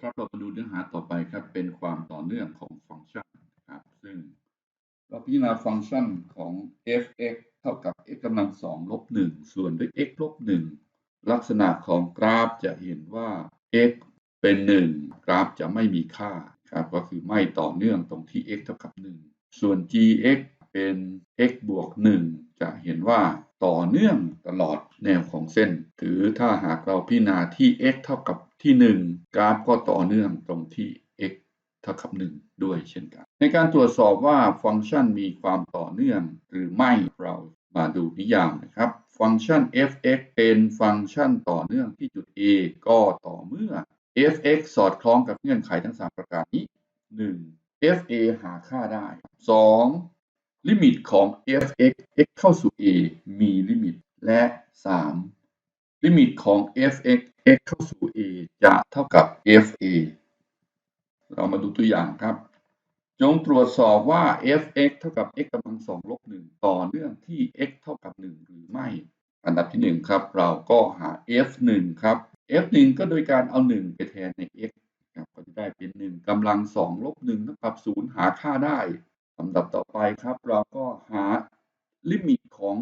ครับเรามาดูเนื้อหาต่อไปครับ เป็นความต่อเนื่องของฟังก์ชันนะครับ ซึ่งเราพิจารณาฟังก์ชันของ f(x) เท่ากับ x กำลังสองลบหนึ่งส่วนด้วย x ลบหนึ่งลักษณะของกราฟจะเห็นว่า x เป็นหนึ่งกราฟจะไม่มีค่าครับก็คือไม่ต่อเนื่องตรงที่ x เท่ากับหนึ่งส่วน gx เป็น x บวกหนึ่งจะเห็นว่าต่อเนื่องตลอดแนวของเส้น หรือถ้าหากเราพิจารณาที่ x เท่ากับ ที่ 1 กราฟก็ต่อเนื่องตรงที่ x เท่ากับ1ด้วยเช่นกัน ในการตรวจสอบว่าฟังก์ชันมีความต่อเนื่องหรือไม่เรามาดูนิยามนะครับ ฟังก์ชัน f(x) เป็นฟังก์ชันต่อเนื่องที่จุด a ก็ต่อเมื่อ f(x) สอดคล้องกับเงื่อนไขทั้ง 3 ประการนี้ 1. fa หาค่าได้ 2. ลิมิตของ f(x) x เข้าสู่ a มีลิมิต และ 3. ลิมิตของ f(x) x เข้าสู่ a จะเท่ากับ fa เรามาดูตัวอย่างครับ จงตรวจสอบว่า f(x) เท่ากับ x กำลังสองลบหนึ่งต่อเนื่องที่ x เท่ากับ1หรือไม่ อันดับที่1ครับ เราก็หา f1 ครับ f1 ก็โดยการเอา1ไปแทนใน x ครับก็จะได้เป็น1กำลัง2ลบ1เท่ากับ0หาค่าได้ลำดับต่อไปครับ เราก็หาลิมิตของ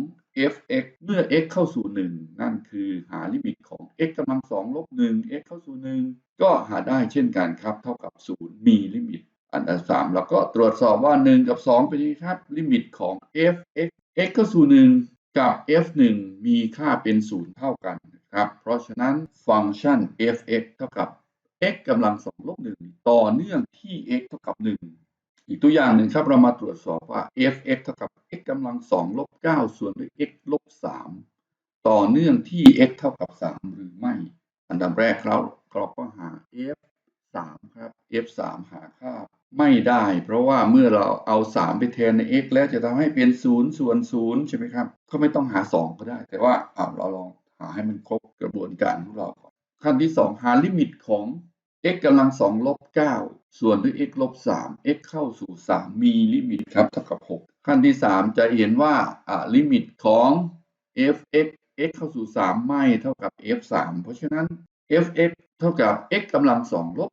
f(x) เมื่อ x เข้าสู่ 1 นั่นคือหาลิมิตของ x กำลัง2ลบ1 x เข้าสู่1ก็หาได้เช่นกันครับ เท่ากับ0มีลิมิต อันดับ3เราก็ตรวจสอบว่า1กับ2เป็นยังไงครับ ลิมิตของ f(x) x เข้าสู่1กับ f1 มีค่าเป็น0เท่ากันนะครับ เพราะฉะนั้นฟังก์ชัน f(x) เท่ากับ x กำลัง2ลบ1ต่อเนื่องที่ x เท่ากับ1อีกตัวอย่างหนึ่งครับเรามาตรวจสอบว่า f(x) เท่ากับ x กำลัง2ลบ9ส่วนด้วย x ลบ3 ต่อเนื่องที่ x เท่ากับ 3 หรือไม่ อันดับแรกเราเราก็หา f 3ครับ f 3หาค่าไม่ได้ เพราะว่าเมื่อเราเอา 3 ไปแทนใน x แล้วจะทำให้เป็น 0 ส่วน 0 ใช่ไหมครับ ก็ไม่ต้องหา 2 ก็ได้ แต่ว่าเราลองหาให้มันครบกระบวนการของเราก่อนขั้นที่ 2 หาลิมิตของ x กำลัง2ลบ9ส่วนด้วย x ลบ3 x เข้าสู่3มีลิมิตครับเท่ากับ6ขั้นที่3จะเห็นว่าลิมิตของ f x x เข้าสู่ 3 ไม่เท่ากับ f 3เพราะฉะนั้น f(x) เท่ากับ x กำลัง2ลบ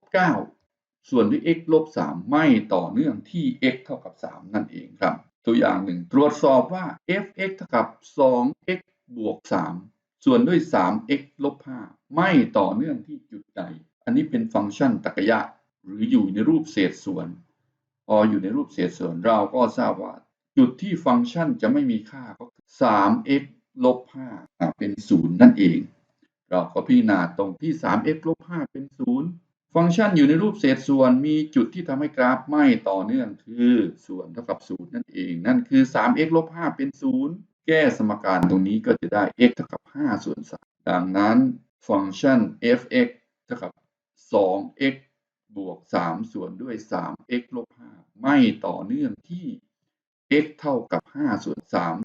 9ส่วนด้วย x ลบ3ไม่ต่อเนื่องที่ x เท่ากับ 3 นั่นเองครับ ตัวอย่างหนึ่งตรวจสอบว่า f(x) เท่ากับ 2x บวก 3 ส่วนด้วย 3x ลบ5ไม่ต่อเนื่องที่จุดใด อันนี้เป็นฟังก์ชันตรรกะหรืออยู่ในรูปเศษส่วน พออยู่ในรูปเศษส่วนเราก็ทราบว่า จุดที่ฟังก์ชันจะไม่มีค่าก็คือ 3x ลบ5เป็น 0 นั่นเอง เราก็พิจารณาตรงที่ 3x ลบ5เป็น 0 ฟังก์ชันอยู่ในรูปเศษส่วนมีจุดที่ทำให้กราฟไม่ต่อเนื่องคือส่วนเท่ากับ 0 นั่นเอง นั่นคือ 3x ลบ5เป็น 0 แก้สมการตรงนี้ก็จะได้ x เท่ากับ 5 ส่วน 3 ดังนั้นฟังก์ชัน f(x) เท่ากับ 2x บวก 3 ส่วนด้วย 3x ลบ5ไม่ต่อเนื่องที่ x เท่ากับ 5 ส่วน3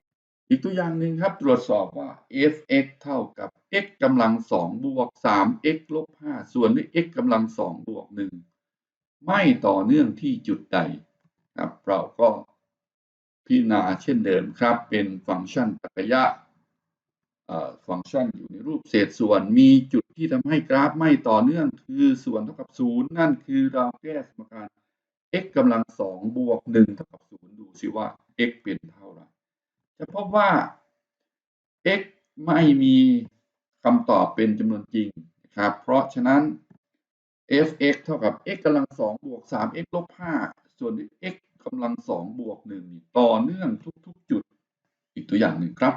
อีกตัวอย่างหนึ่งครับตรวจสอบว่า f(x) เท่ากับ x กำลัง2บวก 3x ลบ 5 ส่วนด้วย x กำลัง2บวก 1 ไม่ต่อเนื่องที่จุดใดครับเราก็พิจารณาเช่นเดิมครับ เป็นฟังก์ชันตรรกะฟังก์ชันอยู่ในรูปเศษส่วนมีจุดที่ทำให้กราฟไม่ต่อเนื่องคือส่วนเท่ากับ 0 นั่นคือเราแก้สมการ x กำลัง2บวก1เท่ากับ0ดูสิว่า x เป็นเท่าไหร่ จะพบว่า x ไม่มีคำตอบเป็นจำนวนจริงนะครับ เพราะฉะนั้น f(x) เท่ากับ x กำลัง2บวก 3x ลบ5ส่วน x กำลัง2บวก1ต่อเนื่องทุกๆจุด อีกตัวอย่างหนึ่งครับ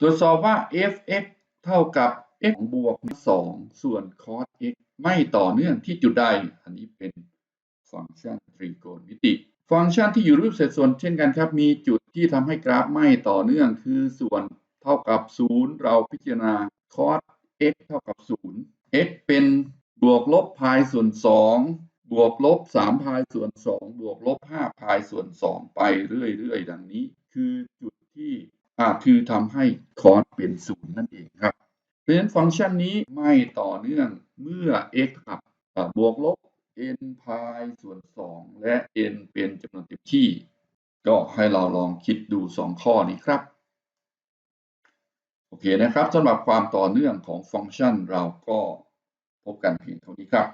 ตรวจสอบว่า f(x) เท่ากับ x บวก 2 ส่วน cos x ไม่ต่อเนื่องที่จุดใด อันนี้เป็นฟังก์ชันตรีโกณมิติ ฟังก์ชันที่อยู่รูปเศษส่วนเช่นกันครับ มีจุดที่ทำให้กราฟไม่ต่อเนื่อง คือส่วนเท่ากับ 0 เราพิจารณา cos x เท่ากับ 0 x เป็นบวกลบพายส่วน 2 บวกลบ3พายส่วน 2 บวกลบ5พายส่วน 2 ไปเรื่อยๆ ดังนี้ คือจุดที่คือทำให้ cos เป็น 0 นั่นเองครับ เพราะฉะนั้นฟังก์ชันนี้ไม่ต่อเนื่องเมื่อ x กับบวกลบ n พายส่วน 2 และ n เป็นจำนวนเต็มที่ ก็ให้เราลองคิดดู 2 ข้อนี้ครับ โอเคนะครับสำหรับความต่อเนื่องของฟังก์ชันเราก็พบกันเพียงเท่านี้ครับ